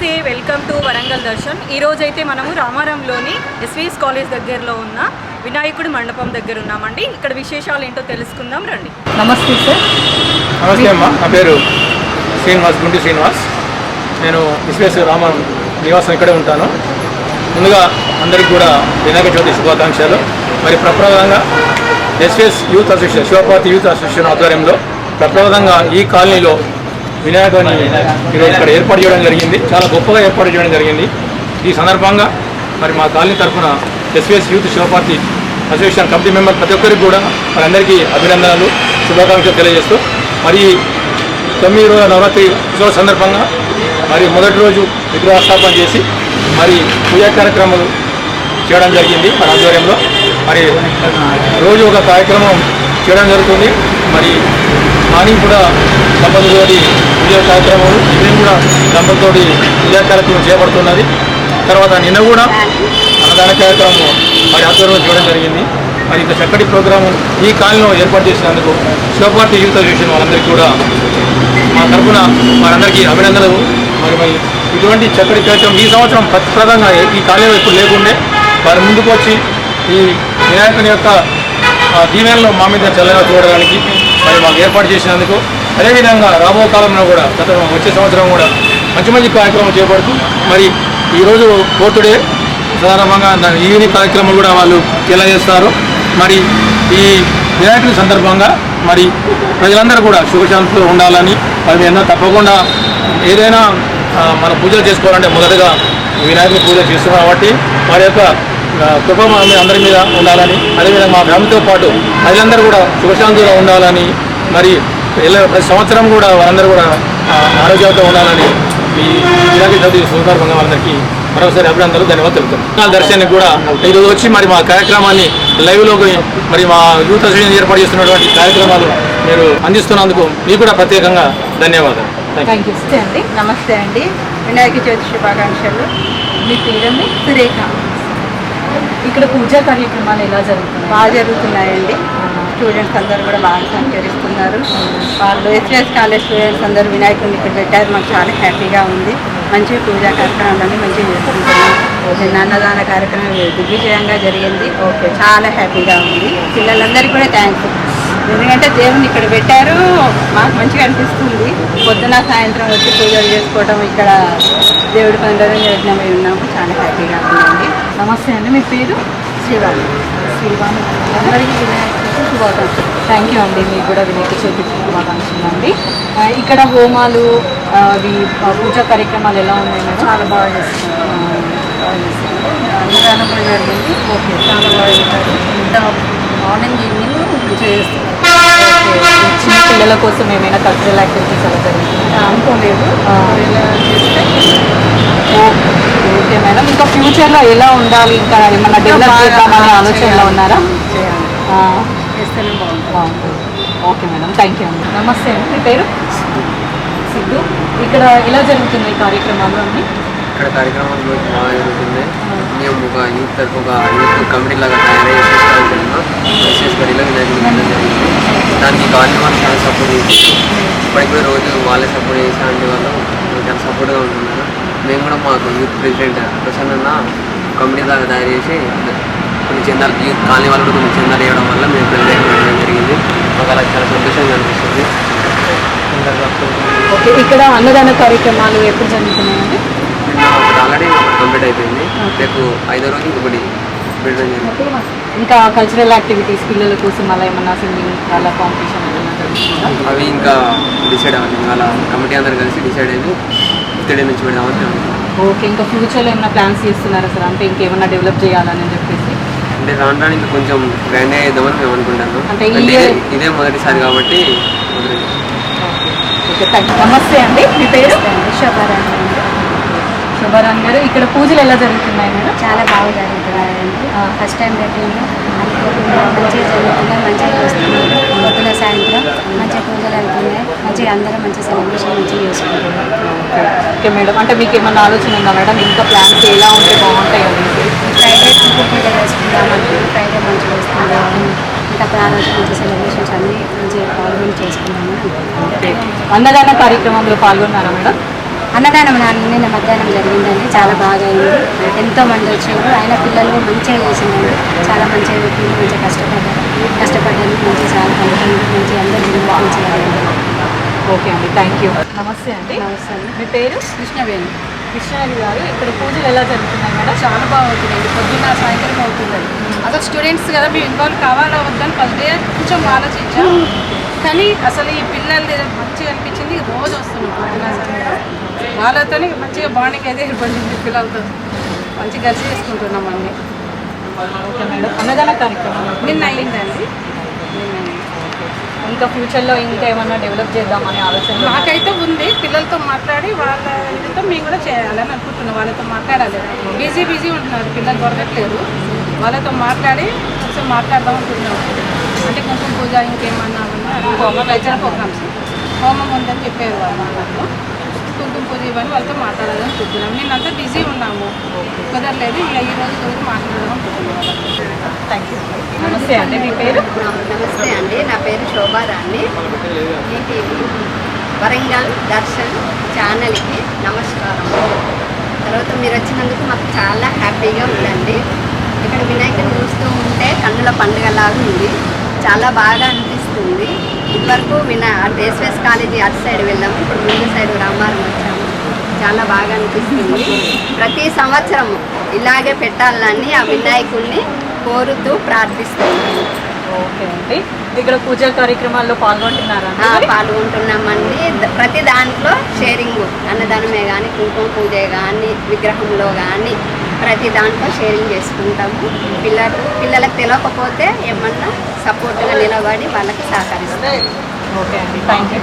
నమస్తే welcome to Warangal Darshan. ఈ రోజు అయితే మనము రామారంలోని ఎస్వీఎస్ కాలేజ్ దగ్గరలో ఉన్న వినాయకుడి మండపం దగ్గర ఉన్నామండి. ఇక్కడ విశేషాలు ఏంటో తెలుసుకుందాం రండి. నమస్తే సార్. నమస్తే అమ్మ. నా పేరు శ్రీనివాస్ గుంటి శ్రీనివాస్. నేను విశ్వేశ్వర రామ నివాసం ఇక్కడే ఉంటాను. ముందుగా అందరికీ కూడా వినాయక చవితి శుభాకాంక్షలు. మరి ప్రప్రదంగా SS youth association Shivapathi youth association ఆధ్వర్యంలో ప్రప్రదంగా ఈ కాలనీలో వినాయకుని ఈరోజు ఇక్కడ ఏర్పాటు చేయడం జరిగింది. చాలా గొప్పగా ఏర్పాటు చేయడం జరిగింది. ఈ సందర్భంగా మరి మా కాలనీ తరఫున ఎస్వీఎస్ యూత్ శివపార్టీ అసోసియేషన్ కమిటీ మెంబర్ ప్రతి ఒక్కరికి కూడా మనందరికీ అభినందనలు శుభాకాంక్షలు తెలియజేస్తూ మరి తొమ్మిది రోజుల నవరాత్రి ఉత్సవ సందర్భంగా మరి మొదటి రోజు విగ్రహస్థాపన చేసి మరి పూజా కార్యక్రమాలు చేయడం జరిగింది మన ఆధ్వర్యంలో. మరి రోజు ఒక కార్యక్రమం చేయడం జరుగుతుంది. మరి కానీ కూడా దంపతులతోటి విజయ కార్యక్రమాలు ఇది కూడా దంపతులతోటి విజయ కార్యక్రమం చేపడుతున్నది. తర్వాత నిన్న కూడా అన్నదాన కార్యక్రమం మరి ఆధ్వర్యంలో చేయడం జరిగింది. మరి ఇంత చక్కటి ప్రోగ్రాము ఈ కాలంలో ఏర్పాటు చేసినందుకు శివపార్టీ యూత్ అసోసియేషన్ వాళ్ళందరికీ కూడా మా తరఫున వారందరికీ అభినందనలు. మరి మరి ఇటువంటి చక్కటి కార్యక్రమం ఈ సంవత్సరం ప్రతిప్రదంగా ఈ కాలంలో ఇప్పుడు లేకుండే వారి ముందుకు వచ్చి ఈ వినాయకుని యొక్క దీవెనలో మా మీద చల్లగా చూడడానికి మరి మాకు ఏర్పాటు చేసినందుకు అదేవిధంగా రాబో కాలంలో కూడా గత వచ్చే సంవత్సరం కూడా మంచి మంచి కార్యక్రమం చేపడుతూ మరి ఈరోజు ఫోర్త్ డే సాధారణంగా దాని ఈవినింగ్ కార్యక్రమాలు కూడా వాళ్ళు తెలియజేస్తారు మరి ఈ వినాయకుడి సందర్భంగా మరి ప్రజలందరూ కూడా శుభశాంతులు ఉండాలని మరి ఎన్నో తప్పకుండా ఏదైనా మన పూజలు చేసుకోవాలంటే మొదటగా వినాయకుడి పూజ చేస్తున్నాం కాబట్టి వారి యొక్క కృప మా అందరి మీద ఉండాలని అదేవిధంగా మా ఫ్యామిలీతో పాటు ప్రజలందరూ కూడా సుఖశాంతిగా ఉండాలని మరి ఎలా- ప్రతి సంవత్సరం కూడా వారందరూ కూడా ఆరోగ్యంతో ఉండాలని ఈ వినాయక చవితి సందర్భంగా వాళ్ళందరికీ మరోసారి అభినందనలు ధన్యవాదాలు తెలుపుతాను దర్శనానికి కూడా ఈరోజు వచ్చి మరి మా కార్యక్రమాన్ని లైవ్లోకి మరి మా యూత్ అసోసియేషన్ ఏర్పాటు చేస్తున్నటువంటి కార్యక్రమాలు మీరు అందిస్తున్నందుకు మీకు కూడా ప్రత్యేకంగా ధన్యవాదాలు. థ్యాంక్ యూ అండి. నమస్తే అండి. వినాయక చవితి శుభాకాంక్షలు. మీ పేరు సురేఖ. ఇక్కడ పూజా కార్యక్రమాలు ఎలా జరుగుతున్నాయి? బాగా జరుగుతున్నాయండి. స్టూడెంట్స్ అందరూ కూడా బాగా సహకరిస్తున్నారు. వాళ్ళు ఎస్ఎస్ కాలేజ్ స్టూడెంట్స్ అందరూ వినాయకుడిని ఇక్కడ పెట్టారు. మాకు చాలా హ్యాపీగా ఉంది. మంచి పూజా కార్యక్రమాలన్నీ మంచిగా చేసుకుంటున్నాం అన్నదాన కార్యక్రమం దిగ్విజయంగా జరిగింది. ఓకే. చాలా హ్యాపీగా ఉంది. పిల్లలందరికీ కూడా థ్యాంక్స్. ఎందుకంటే దేవుని ఇక్కడ పెట్టారు. మాకు మంచిగా అనిపిస్తుంది. పొద్దున సాయంత్రం వచ్చి పూజలు చేసుకోవడం ఇక్కడ దేవుడి పనులలో నిమగ్నమై ఉన్నాము. నమస్తే అండి మీ పేరు? శ్రీవాణి. శ్రీవాణి. అందరికీ వినాయక శుభాకాంక్షలు థ్యాంక్ యూ అండి మీకు కూడా వినాయక చవితి శుభాకాంక్షలు అండి. ఇక్కడ హోమాలు అవి పూజా కార్యక్రమాలు ఎలా ఉన్నాయి మేడం? చాలా బాగా చేస్తున్నారు. బాగా చేస్తున్నారు. అన్నదానం కూడా జరిగింది ఓకే. చాలా బాగా చేస్తారు ఇంత మార్నింగ్ ఈవినింగ్ చేస్తున్నారు. చిన్న పిల్లల కోసం ఏమైనా కల్చరల్ యాక్టివిటీస్ అలా జరుగుతుంది అనుకోలేదు. చేస్తే ఓకే. మేడం ఇంకా ఫ్యూచర్లో ఎలా ఉండాలి? ఇంకా ఏమన్నా డెవలప్ చేద్దామనే ఆలోచనలో ఉన్నారా? ఓకే మేడం థ్యాంక్ యూ నమస్తే అండి. మీ పేరు? సిద్ధు. ఇక్కడ ఎలా జరుగుతున్నాయి కార్యక్రమాలు అన్నీ ఇక్కడ కార్యక్రమం రోజు బాగా జరుగుతుంది. మేము ఒక యూత్ తరఫు ఒక యూత్ కమిటీ లాగా తయారై చేసుకోవాలనుకుంటున్నాం ఎస్ఎస్ గడిలో వినాయకుడు జరిగింది. దానికి గవర్నమెంట్ వాళ్ళు చాలా సపోర్ట్ చేసి ఇప్పటికి కూడా రోజు వాళ్ళే సపోర్ట్ చేసి అంటే వాళ్ళు. చాలా సపోర్ట్గా ఉంటున్నారు మేము కూడా మాకు యూత్ ప్రెసిడెంట్ ప్రసన్న అన్న కమిటీ లాగా తయారు చేసి కొన్ని చందాలు యూత్ కాలనీ వాళ్ళు కూడా కొన్ని చందాలు ఇవ్వడం వల్ల మేము ప్రెసిడెంట్ పెట్టడం జరిగింది. మాకు అలా చాలా సంతోషంగా అనిపిస్తుంది. ఓకే ఇక్కడ అన్నదాన కార్యక్రమాలు ఎప్పుడు జరుగుతున్నాయండి? ఒకటి ఆల్రెడీ కంప్లీట్ అయిపోయింది. రేపు ఐదో రోజు ఇంకొకటి పెట్టడం జరిగింది. ఇంకా కల్చరల్ యాక్టివిటీస్ పిల్లల కోసం అలా ఏమన్నా సింగింగ్ అలా కాంపిటీషన్ అవి ఇంకా డిసైడ్ అవ్వాలి వాళ్ళ కమిటీ అందరు కలిసి డిసైడ్ అయ్యి థర్డ్ నుంచి అనుకుంటున్నాం. ఓకే ఇంకా ఫ్యూచర్లో ఏమైనా ప్లాన్స్ చేస్తున్నారా సార్? అంటే ఇంకేమన్నా డెవలప్ చేయాలని చెప్పేసి? అంటే రాను రాను ఇంకా కొంచెం గ్రాండ్గా చేద్దామని మేము అనుకుంటాము అంటే ఈ అంటే year- ఇదే- ఇదే మొదటిసారి కాబట్టి ఓకే థ్యాంక్ నమస్తే అండి మీ పేరు? శుభారాణ్ గారు. ఇక్కడ పూజలు ఎలా జరుగుతున్నాయి మేడం? చాలా బాగా జరుగుతున్నాయండి. ఫస్ట్ టైం పెట్టింది అనుకోకుండా మంచిగా జరుగుతున్నాయి మంచిగా చేస్తున్నాం పొద్దున సాయంత్రం మంచిగా పూజలు అవుతున్నాయి మంచిగా అందరం మంచిగా సెలబ్రేషన్ మంచిగా చేసుకుంటున్నాం. ఓకే. మేడం. అంటే మీకు ఏమన్నా ఆలోచన ఉందా మేడం? ఇంకా ప్లాన్స్ ఎలా ఉంటే బాగుంటాయి ఫ్రైడే పూజ చేసుకుందాం ఫ్రైడే మంచిగా వస్తున్నాం ఇంకా ప్రారంభం మంచి సెలబ్రేషన్స్ అన్నీ మంచిగా పాల్గొని చేసుకున్నాము ఓకే. అన్నదాన కార్యక్రమంలో పాల్గొన్నారా మేడం? అన్నదానం నిన్న మధ్యాహ్నం జరిగిందండి. చాలా బాగా అయింది. ఎంతో మంది వచ్చారు ఆయన పిల్లలు మంచిగా చేసిందండి. చాలా మంచిగా పెట్టింది మంచిగా కష్టపడ్డారు. కష్టపడ్డారు. మంచిగా చాలా పడుతుంది మంచిగా అందరూ మంచిగా. ఓకే అండి. Thank you. నమస్తే అండి. నమస్తే అండి. మీ పేరు? కృష్ణవేణి. కృష్ణారెడ్డి గారు. ఇక్కడ పూజలు ఎలా జరుగుతున్నాయి మేడం? చాలా బాగుంటుందండి పొద్దున్న సాయంత్రం అవుతుందండి. అసలు స్టూడెంట్స్ కదా మేము ఇన్వాల్వ్ కావాలా వద్దని ఫస్ట్ డే కొంచెం ఆలోచించాం. కానీ అసలు ఈ పిల్లలది మంచిగా అనిపించింది. రోజు వస్తున్నాం వాళ్ళతో మంచిగా బాండింగ్ అయితే ఏర్పడింది పిల్లలతో మంచిగా కలిసి చేసుకుంటున్నాం అన్ని. Okay madam. అన్నదాన కార్యక్రమం నిన్న అయింది. ఇంకా ఫ్యూచర్లో ఇంకా ఏమన్నా డెవలప్ చేద్దామనే ఆలోచన నాకైతే ఉంది. పిల్లలతో మాట్లాడి వాళ్ళ ఇదితో మేము కూడా చేయాలని అనుకుంటున్నాం. వాళ్ళతో మాట్లాడాలి. బిజీ బిజీ ఉంటున్నారు. పిల్లలు దొరకట్లేదు. వాళ్ళతో మాట్లాడి కొంచెం మాట్లాడదాం అనుకుంటున్నాం. అంటే కుంకుమ పూజ ఇంకేమన్నా ఉన్నా హోమం ప్రోగ్రామ్స్. హోమం ఉందని చెప్పారు వాళ్ళు నాకు కుంకుమ పూజ ఇవన్నీ వాళ్ళతో మాట్లాడాలని అనుకుంటున్నాం నేనంతా బిజీ ఉన్నాము. కుదరలేదు ఇక ఈ రోజు రోజు మాట్లాడదాం థ్యాంక్ యూ నమస్తే అండి మీ పేరు? నమస్తే అండి నా పేరు శోభారాణి ఈటీవీ వరంగల్ దర్శన్ ఛానల్కి నమస్కారం. తర్వాత మీరు వచ్చినందుకు మాకు చాలా హ్యాపీగా ఉందండి. ఇక్కడ వినాయకుని చూస్తూ ఉంటే కన్నుల పండుగలాగా ఉంది. చాలా బాగా అనిపిస్తుంది. ఇదివరకు వినా అటు ఎస్ఎస్ కాలేజీ అటు సైడ్ వెళ్ళాము ఇప్పుడు ముందు సైడ్ రామారం వచ్చాము. చాలా బాగా అనిపిస్తుంది. ప్రతి సంవత్సరం ఇలాగే పెట్టాలని ఆ వినాయకుడిని కోరుతూ ప్రార్థిస్తున్నాను ఓకే అండి. ఇక్కడ పూజా కార్యక్రమాల్లో పాల్గొంటున్నారా? పాల్గొంటున్నామండి. ప్రతి దాంట్లో షేరింగ్ అన్నదానమే కానీ కుంకుమ పూజ కానీ విగ్రహంలో కానీ ప్రతి దాంట్లో షేరింగ్ చేసుకుంటాము. పిల్లలు పిల్లలకు తెలియకపోతే ఏమన్నా సపోర్ట్గా నిలబడి వాళ్ళకి సహకరిస్తాం ఓకే అండి. Thank you